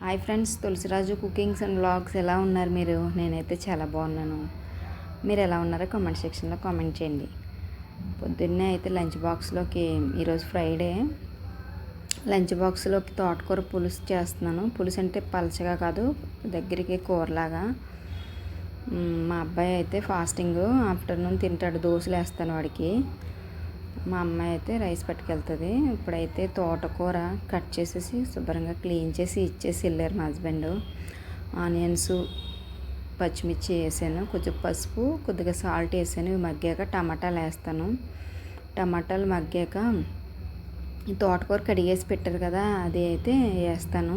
Hi friends Tulasiraju cookings and blogs ఎలా ఉన్నారు మీరు? నేనైతే చాలా బాగున్నాను. మీరు ఎలా ఉన్నారో కామెంట్ సెక్షన్లో కామెంట్ చేయండి. పొద్దున్నే అయితే లంచ్ బాక్స్లోకి ఈరోజు ఫ్రైడే. లంచ్ బాక్స్లోకి తోటకూర పులుసు చేస్తున్నాను. పులుసు అంటే పలచగా కాదు దగ్గరికి కూరలాగా. మా అబ్బాయి అయితే ఫాస్టింగ్ ఆఫ్టర్నూన్ తింటాడు దోశలు వేస్తాను వాడికి. మా అమ్మాయి అయితే రైస్ పట్టుకెళ్తుంది. ఇప్పుడైతే తోటకూర కట్ చేసేసి శుభ్రంగా క్లీన్ చేసి ఇచ్చేసి వెళ్ళారు మా హస్బెండ్. ఆనియన్స్ పచ్చిమిర్చి వేసాను కొంచెం పసుపు కొద్దిగా సాల్ట్ వేసాను. ఇవి మగ్గాక టమాటాలు వేస్తాను. టమాటాలు మగ్గాక తోటకూర కడిగేసి పెట్టారు కదా అది అయితే వేస్తాను.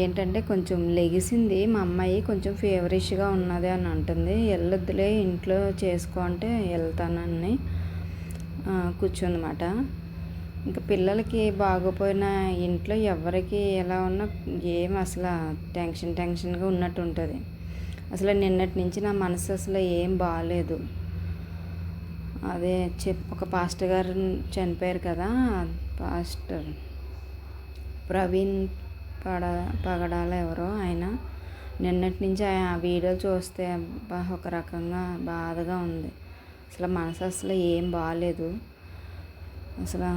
ఏంటంటే కొంచెం లెగిసింది. మా అమ్మాయి కొంచెం ఫేవరిష్గా ఉన్నది అని అంటుంది. వెళ్ళొద్దులే ఇంట్లో చేసుకో అంటే వెళ్తానని. కూర్చుందన్నమాట. ఇంకా పిల్లలకి బాగోపోయినా ఇంట్లో ఎవరికి ఎలా ఉన్నా ఏం అసలు టెన్షన్ టెన్షన్గా ఉన్నట్టు ఉంటుంది అసలు నిన్నటి నుంచి నా మనసు అసలు ఏం బాగాలేదు అదే చెప్ ఒక పాస్టర్ గారు చనిపోయారు కదా పాస్టర్ ప్రవీణ్ పడ పగడాల ఎవరో ఆయన. నిన్నటి నుంచి ఆ వీడియోలు చూస్తే ఒక రకంగా బాధగా ఉంది. అసలు మనసు అసలు ఏం బాగాలేదు అసలు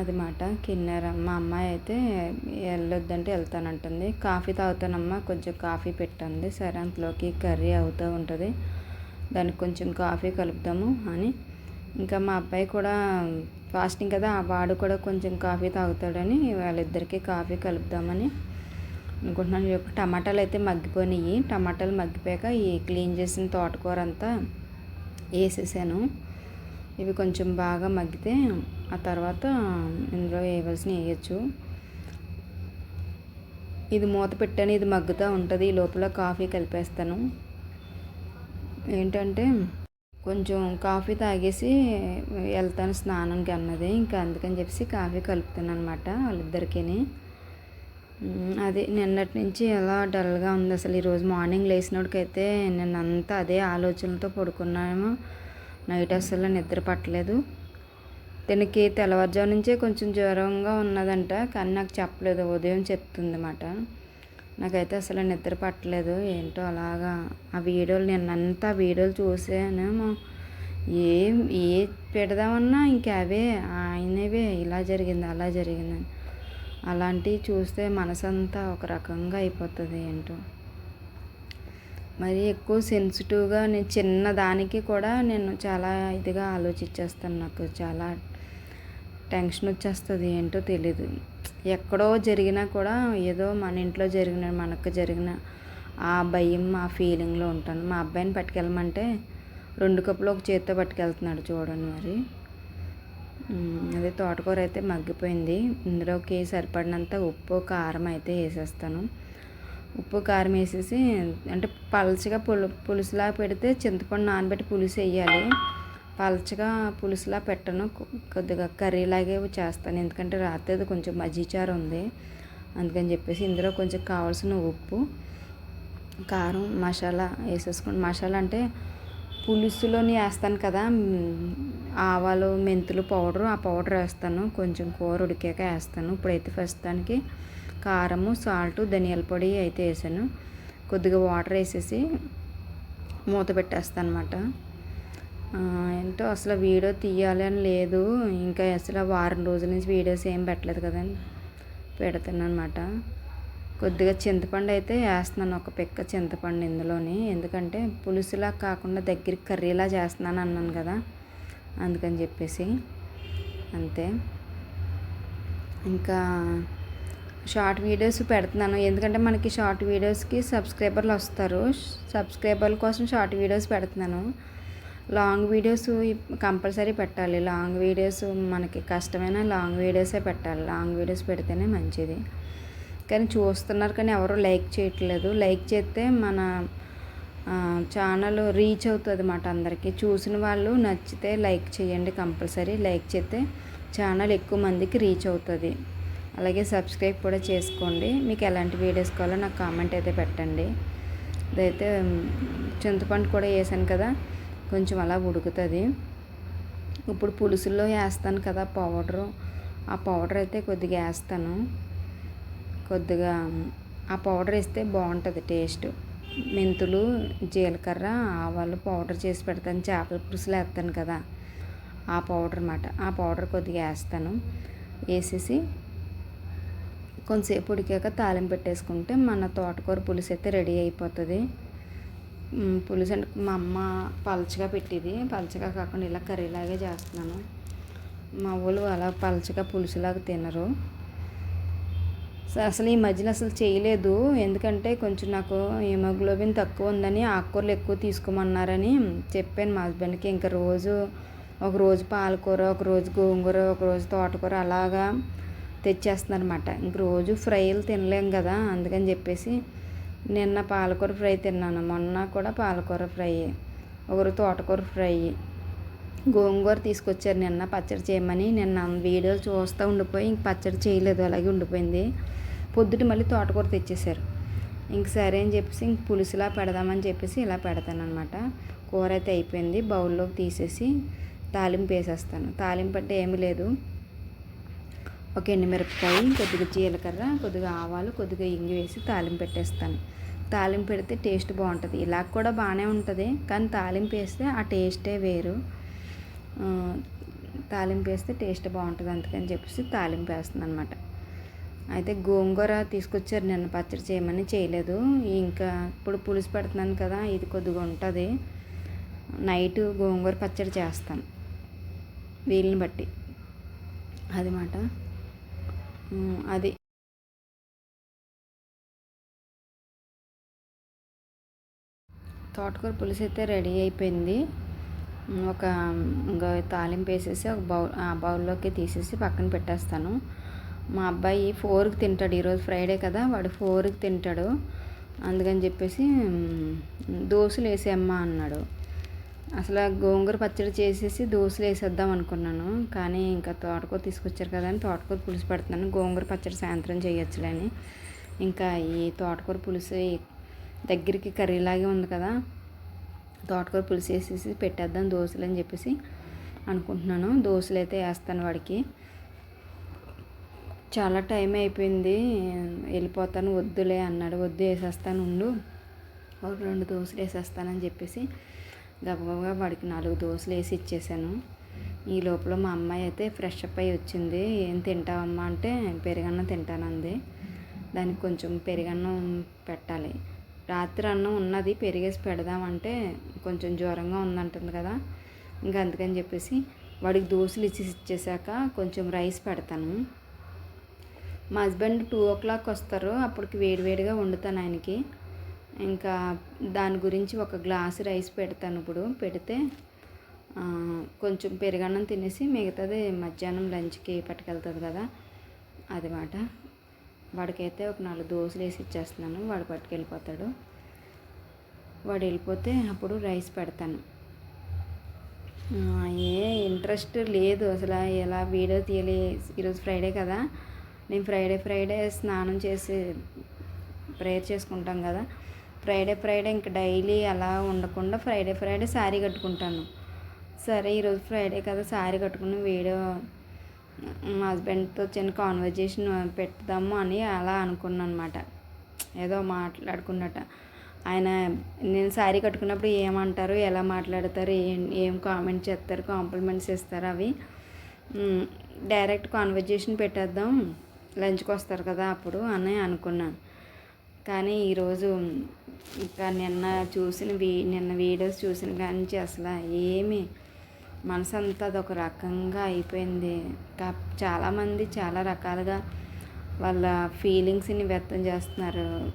అది మాట కిన్నెర. మా అమ్మాయి అయితే వెళ్ళొద్దంటే వెళ్తానంటుంది. కాఫీ తాగుతానమ్మా కొంచెం కాఫీ పెట్టండి సరే అంతలోకి కర్రీ అవుతూ ఉంటుంది. దానికి కొంచెం కాఫీ కలుపుదాము అని. ఇంకా మా అబ్బాయి కూడా ఫాస్టింగ్ కదా ఆ వాడు కూడా కొంచెం కాఫీ తాగుతాడని వాళ్ళిద్దరికీ కాఫీ కలుపుదామని అనుకుంటున్నాను. టమాటాలు అయితే మగ్గిపోయినాయి. టమాటాలు మగ్గిపోయాక ఈ క్లీన్ చేసిన తోటకూర అంతా వేసేసాను. ఇవి కొంచెం బాగా మగ్గితే ఆ తర్వాత ఇందులో వేయవలసిన వేయచ్చు. ఇది మూత పెట్టాను ఇది మగ్గుతూ ఉంటుంది. ఈ లోపల కాఫీ కలిపేస్తాను. ఏంటంటే కొంచెం కాఫీ తాగేసి వెళ్తాను స్నానంకి అన్నది. ఇంకా అందుకని చెప్పేసి కాఫీ కలుపుతాను అనమాట వాళ్ళిద్దరికీ అది నిన్నటి నుంచి ఎలా డల్గా ఉంది అసలు ఈరోజు మార్నింగ్ లేచినోడికైతే నేను అంతా అదే ఆలోచనలతో పడుకున్నాము నైట్ అసలు నిద్ర పట్టలేదు. దీనికి తెల్లవారుజాము నుంచే కొంచెం జ్వరంగా ఉన్నదంట కానీ నాకు చెప్పలేదు ఉదయం చెప్తుంది అన్నమాట నాకైతే అసలు నిద్ర పట్టలేదు. ఏంటో అలాగా ఆ వీడియోలు నిన్నంతా వీడియోలు చూసానేమో. ఏం ఏ పెడదామన్నా ఇంకా అవే ఆయనవే ఇలా జరిగింది అలా జరిగిందని. అలాంటివి చూస్తే మనసంతా ఒక రకంగా అయిపోతుంది ఏంటో. మరి ఎక్కువ సెన్సిటివ్గా నేను చిన్న దానికి కూడా నేను చాలా ఇదిగా ఆలోచించేస్తాను నాకు. చాలా టెన్షన్ వచ్చేస్తుంది ఏంటో తెలీదు. ఎక్కడో జరిగినా కూడా ఏదో మన ఇంట్లో జరిగిన మనకు జరిగిన ఆ భయం ఆ ఫీలింగ్లో ఉంటాను. మా అబ్బాయిని పట్టుకెళ్ళమంటే రెండు కప్పులు ఒక చేత్తో పట్టుకెళ్తున్నాడు చూడండి మరి. అదే తోటకూర అయితే మగ్గిపోయింది. ఇందులోకి సరిపడినంత ఉప్పు కారం అయితే వేసేస్తాను. ఉప్పు కారం వేసేసి అంటే పలచగా పులు పులుసులా పెడితే చింతపండు నానబెట్టి పులుసు వేయాలి. పలచగా పులుసులా పెట్టను. కొ- కొద్దిగా కర్రీలాగే చేస్తాను. ఎందుకంటే రాత్రి అది కొంచెం మజ్జిచారు ఉంది. అందుకని చెప్పేసి ఇందులో కొంచెం కావాల్సిన ఉప్పు కారం మసాలా వేసేసుకోండి. మసాలా అంటే పులుసులోని వేస్తాను కదా ఆవాలు మెంతులు పౌడరు ఆ పౌడర్ వేస్తాను. కొంచెం కూర ఉడికాక వేస్తాను. ఇప్పుడైతే ఫస్ట్ దానికి కారము సాల్ట్ ధనియాల పొడి అయితే వేసాను. కొద్దిగా వాటర్ వేసేసి మూత పెట్టేస్తాను అనమాట ఏంటో అసలు వీడియో తీయాలి అని లేదు. ఇంకా అసలు వారం రోజుల నుంచి వీడియోస్ ఏం పెట్టలేదు కదండి. పెడతాను అనమాట కొద్దిగా చింతపండు అయితే వేస్తున్నాను ఒక పిక్క చింతపండు ఇందులోని. ఎందుకంటే పులుసులా కాకుండా దగ్గరికి కర్రీలా చేస్తున్నాను అన్నాను కదా అందుకని చెప్పేసి. అంతే. ఇంకా షార్ట్ వీడియోస్ పెడుతున్నాను. ఎందుకంటే మనకి షార్ట్ వీడియోస్కి సబ్స్క్రైబర్లు వస్తారు. సబ్స్క్రైబర్ల కోసం షార్ట్ వీడియోస్ పెడుతున్నాను. లాంగ్ వీడియోస్ కంపల్సరీ పెట్టాలి. లాంగ్ వీడియోస్ మనకి కష్టమైన లాంగ్ వీడియోసే పెట్టాలి. లాంగ్ వీడియోస్ పెడితేనే మంచిది. కానీ చూస్తున్నారు కానీ ఎవరు లైక్ చేయట్లేదు. లైక్ చేస్తే మన ఛానల్ రీచ్ అవుతుంది అన్నమాట అందరికీ. చూసిన వాళ్ళు నచ్చితే లైక్ చేయండి కంపల్సరీ. లైక్ చేస్తే ఛానల్ ఎక్కువ మందికి రీచ్ అవుతుంది. అలాగే సబ్స్క్రైబ్ కూడా చేసుకోండి. మీకు ఎలాంటి వీడియోస్ కావాలో నాకు కామెంట్ అయితే పెట్టండి. ఇదైతే చింతపండు కూడా వేసాను కదా కొంచెం అలా ఉడుకుతుంది. ఇప్పుడు పులుసుల్లో వేస్తాను కదా పౌడరు. ఆ పౌడర్ అయితే కొద్దిగా వేస్తాను. కొద్దిగా ఆ పౌడర్ వేస్తే బాగుంటుంది టేస్ట్. మెంతులు జీలకర్ర ఆవాలు పౌడర్ చేసి పెడతాను. చేపల పులుసులు వేస్తాను కదా. ఆ పౌడర్ అన్నమాట ఆ పౌడర్ కొద్దిగా వేస్తాను. వేసేసి కొంతసేపు ఉడికాక తాలింపు పెట్టేసుకుంటే మన తోటకూర పులుసు అయితే రెడీ అయిపోతుంది. పులుసు అంటే మా అమ్మ పలచగా పెట్టేది. పలచగా కాకుండా ఇలా కర్రీలాగే చేస్తున్నాను. మా వాళ్ళు అలా పలచగా పులుసులాగా తినరు. అసలు ఈ మధ్యలో అసలు చేయలేదు. ఎందుకంటే కొంచెం నాకు హిమోగ్లోబిన్ తక్కువ ఉందని ఆకుకూరలు ఎక్కువ తీసుకోమన్నారని చెప్పాను మా హస్బెండ్కి. ఇంకా రోజు ఒక రోజు పాలకూర ఒక రోజు గోంగూర ఒక రోజు తోటకూర అలాగా తెచ్చేస్తున్నారనమాట ఇంక రోజు ఫ్రైలు తినలేం కదా అందుకని చెప్పేసి నిన్న పాలకూర ఫ్రై తిన్నాను. మొన్న కూడా పాలకూర ఫ్రై ఒకరు తోటకూర ఫ్రై గోంగూర తీసుకొచ్చారు నిన్న పచ్చడి చేయమని. నిన్న వీడియోలు చూస్తూ ఉండిపోయి ఇంక పచ్చడి చేయలేదు అలాగే ఉండిపోయింది. పొద్దుట మళ్ళీ తోటకూర తెచ్చేసారు ఇంక సరే అని చెప్పేసి ఇంక పులుసులా పెడదామని చెప్పేసి ఇలా పెడతానమాట కూర అయితే అయిపోయింది బౌల్లోకి తీసేసి తాలింపు వేసేస్తాను. తాలింపు అంటే ఏమీ లేదు. ఒక ఎండుమిరపకాయ కొద్దిగా జీలకర్ర కొద్దిగా ఆవాలు కొద్దిగా ఇంగి వేసి తాలింపు పెట్టేస్తాను. తాలింపు పెడితే టేస్ట్ బాగుంటుంది. ఇలా కూడా బాగానే ఉంటుంది కానీ తాలింపు వేస్తే ఆ టేస్టే వేరు. తాలింపు వేస్తే టేస్ట్ బాగుంటుంది అందుకని చెప్పేసి తాలింపు వేస్తుంది అనమాట అయితే గోంగూర తీసుకొచ్చారు నిన్న పచ్చడి చేయమని చేయలేదు. ఇంకా ఇప్పుడు పులుసు పెడుతున్నాను కదా ఇది కొద్దిగా ఉంటుంది. నైట్ గోంగూర పచ్చడి చేస్తాను వీలుని బట్టి. అది మాట అది. తోటకూర పులుసు అయితే రెడీ అయిపోయింది. ఒక ఇంకా తాలింపు వేసేసి ఒక బౌల్ ఆ బౌల్లోకి తీసేసి పక్కన పెట్టేస్తాను. మా అబ్బాయి ఫోర్కి తింటాడు ఈరోజు ఫ్రైడే కదా వాడు ఫోర్కి తింటాడు. అందుకని చెప్పేసి దోశలు వేసేయమ్మా అన్నాడు. అసలు గోంగూర పచ్చడి చేసేసి దోశలు వేసేద్దాం అనుకున్నాను. కానీ ఇంకా తోటకూర తీసుకొచ్చారు కదా అని తోటకూర పులుసు పెడుతున్నాను. గోంగూర పచ్చడి సాయంత్రం చేయొచ్చులే అని. ఇంకా ఈ తోటకూర పులుసు దగ్గరికి కర్రీలాగే ఉంది కదా. తోటకూర పులుసు వేసేసి పెట్టేద్దాం దోశలు అని చెప్పేసి అనుకుంటున్నాను. దోశలు అయితే వేస్తాను వాడికి. చాలా టైం అయిపోయింది వెళ్ళిపోతాను వద్దులే అన్నాడు. వద్దు వేసేస్తాను ఉండు. ఒక రెండు దోశలు వేసేస్తానని చెప్పేసి గబగబా వాడికి నాలుగు దోశలు వేసి ఇచ్చేసాను. ఈ లోపల మా అమ్మాయి అయితే ఫ్రెష్ అప్ అయ్యి వచ్చింది. ఏం తింటావమ్మా? అంటే పెరుగన్నం తింటానంది దానికి కొంచెం పెరుగన్నం పెట్టాలి. రాత్రి అన్నం ఉన్నది పెరిగేసి పెడదామంటే కొంచెం జ్వరంగా ఉందంటుంది కదా. ఇంకా అందుకని చెప్పేసి వాడికి దోశలు ఇచ్చి ఇచ్చేసాక కొంచెం రైస్ పెడతాను. మా హస్బెండ్ టూ ఓ క్లాక్ వస్తారు అప్పటికి వేడివేడిగా వండుతాను ఆయనకి. ఇంకా దాని గురించి ఒక గ్లాస్ రైస్ పెడతాను ఇప్పుడు. పెడితే కొంచెం పెరుగన్నం తినేసి మిగతాది మధ్యాహ్నం లంచ్కి పట్టుకెళ్తుంది కదా. అది మాట వాడికైతే ఒక నాలుగు దోశలు వేసి ఇచ్చేస్తున్నాను. వాడు పట్టుకెళ్ళిపోతాడు. వాడు వెళ్ళిపోతే అప్పుడు రైస్ పెడతాను. ఏ ఇంట్రెస్ట్ లేదు అసలు. ఎలా వీడియో తీయలే? ఈరోజు ఫ్రైడే కదా. నేను ఫ్రైడే ఫ్రైడే స్నానం చేసి ప్రేయర్ చేసుకుంటాం కదా. ఫ్రైడే ఫ్రైడే ఇంకా డైలీ అలా ఉండకుండా ఫ్రైడే ఫ్రైడే శారీ కట్టుకుంటాను. సరే ఈరోజు ఫ్రైడే కదా. శారీ కట్టుకుని వీడియో మా హస్బెండ్తో చిన్న కాన్వర్జేషన్ పెడదాము అని అలా అనుకున్నాను అనమాట ఏదో మాట్లాడుకున్నట్ట. ఆయన నేను శారీ కట్టుకున్నప్పుడు ఏమంటారు ఎలా మాట్లాడతారు ఏం ఏం కామెంట్ చేస్తారు కాంప్లిమెంట్స్ ఇస్తారు అవి. డైరెక్ట్ కాన్వర్జేషన్ పెట్టేద్దాం లంచ్కి వస్తారు కదా అప్పుడు అని అనుకున్నాను. కానీ ఈరోజు ఇంకా నిన్న చూసిన వీ నిన్న వీడియోస్ చూసిన కానీ అసలు ఏమి మనసు అంతా అదొక రకంగా అయిపోయింది. కా చాలామంది చాలా రకాలుగా వాళ్ళ ఫీలింగ్స్ని వ్యక్తం చేస్తున్నారు.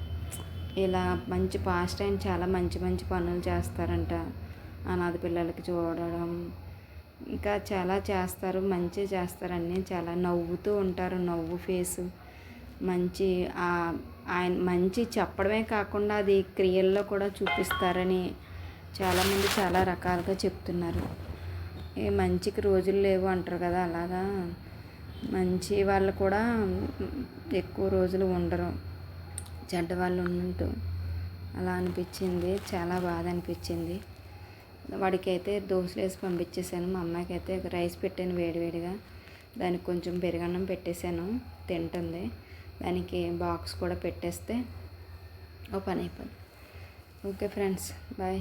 ఇలా మంచి పాస్ట్ టైం చాలా మంచి మంచి పనులు చేస్తారంట. అనాథ పిల్లలకి చూడడం ఇంకా చాలా చేస్తారు మంచి చేస్తారని చాలా నవ్వుతూ ఉంటారు నవ్వు ఫేసు. మంచి ఆయన మంచి చెప్పడమే కాకుండా అది క్రియల్లో కూడా చూపిస్తారని చాలామంది చాలా రకాలుగా చెప్తున్నారు. ఏ మంచికి రోజులు లేవు అంటారు కదా అలాగా. మంచి వాళ్ళు కూడా ఎక్కువ రోజులు ఉండరు. చెడ్డ వాళ్ళు ఉన్నట్టు. అలా అనిపించింది. చాలా బాధ అనిపించింది. వాడికి అయితే దోశలు వేసి పంపించేసాను మా అమ్మాయికి అయితే రైస్ పెట్టాను వేడివేడిగా. దానికి కొంచెం పెరుగన్నం పెట్టేశాను. తింటుంది. దానికి బాక్స్ కూడా పెట్టేస్తే ఓ పని అయిపోయింది ఓకే ఫ్రెండ్స్ బాయ్.